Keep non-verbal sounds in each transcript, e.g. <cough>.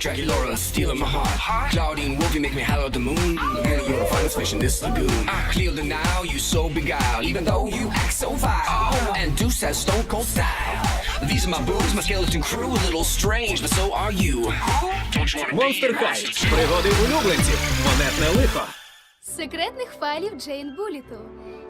Dracula stealing my heart. Claudine Wolfie make me holler at the moon. Girl, you're the finest fish in this lagoon. I clear the now, you so beguiled, even though you act so vile. And Deuce has stone cold style. These are my boobs, my skeleton crew, a little strange, but so are you. Don't you wanna Монстер Хай. Пригоди улюбленців. Монетне лихо. Секретних файлів Джейн Булітл.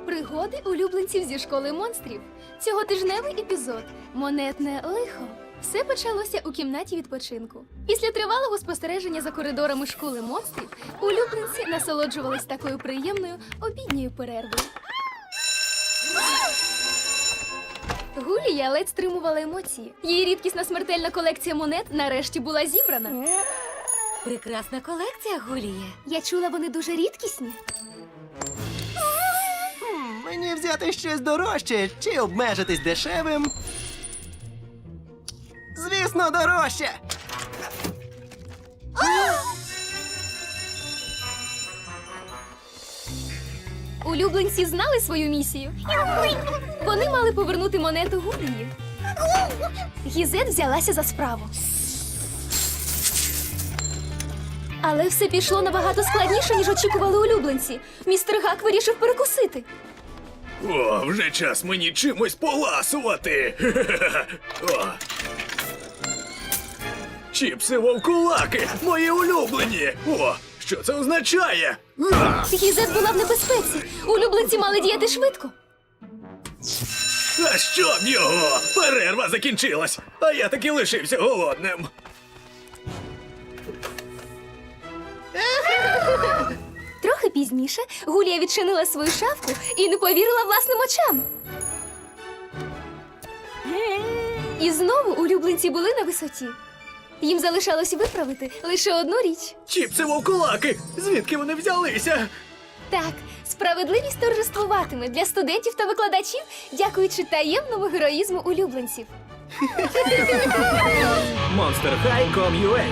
Пригоди улюбленців зі школи монстрів. Цьоготижневий епізод Монетне лихо. Все почалося у кімнаті відпочинку. Після тривалого спостереження за коридорами школи монстрів улюбленці насолоджувались такою приємною обідньою перервою. Гулія ледь стримувала емоції. Її рідкісна смертельна колекція монет нарешті була зібрана. Прекрасна колекція, Гуліє. Я чула, вони дуже рідкісні. Мені взяти щось дорожче чи обмежитись дешевим? Звісно, дорожче. Улюбленці знали свою місію. Вони мали повернути монету Гулії. Гізет взялася за справу. Але все пішло набагато складніше, ніж очікували улюбленці. Містер Гак вирішив перекусити. О, вже час мені чимось поласувати. <laughs> О. Чіпси вовкулаки, мої улюблені. О, що це означає? А! Була в небезпеці. Улюбленці мали діяти швидко. А що б його? Перерва закінчилась, а я таки лишився голодним. Трохи пізніше Гулія відчинила свою шафку і не повірила власним очам. І знову улюбленці були на висоті. Їм залишалось виправити лише одну річ. Чіпси вовкулаки, звідки вони взялися? Так, справедливість торжествуватиме для студентів та викладачів, дякуючи таємному героїзму улюбленців. Monster High.com.ua